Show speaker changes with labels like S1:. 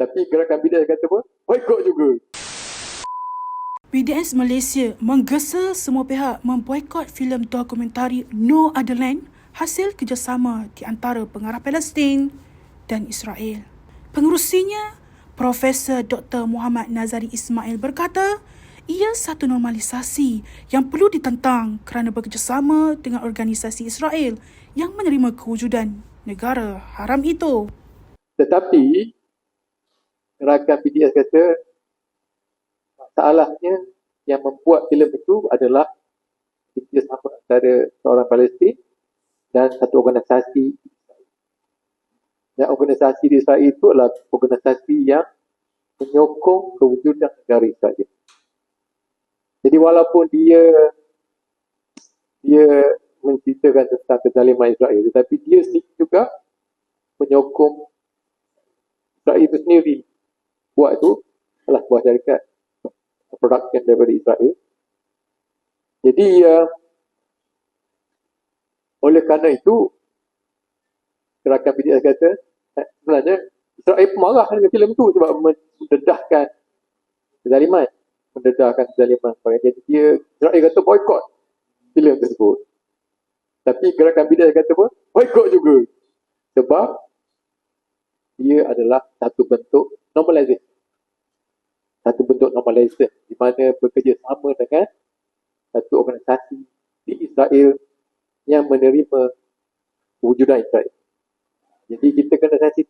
S1: Tapi gerakan BDS kata apa? Boykot juga.
S2: BDS Malaysia menggesa semua pihak memboikot filem dokumentari No Other Land hasil kerjasama di antara pengarah Palestin dan Israel. Pengerusinya, Profesor Dr. Muhammad Nazari Ismail berkata, ia satu normalisasi yang perlu ditentang kerana bekerjasama dengan organisasi Israel yang menerima kewujudan negara haram itu.
S1: Tetapi gerakan BDS kata masalahnya yang membuat filem itu adalah kerjasama antara seorang Palestin dan satu organisasi dan organisasi di Israel itu adalah organisasi yang menyokong kewujudan negara Israel. Jadi walaupun dia dia menceritakan tentang kezaliman Israel tetapi dia sendiri juga menyokong Israel itu sendiri buat tu adalah sebuah syarikat production daripada Israel. Jadi uh, oleh kerana itu gerakan BDS kata eh, sebenarnya Israel pun marah dengan filem tu sebab mendedahkan kezaliman mendedahkan kezaliman. Jadi dia Israel kata boykot filem tersebut. Tapi gerakan BDS kata apa? Boykot juga. Sebab dia adalah satu bentuk normalisasi satu bentuk normalisasi di mana bekerjasama dengan satu organisasi di Israel yang menerima wujudan Israel. Jadi kita kena sensitif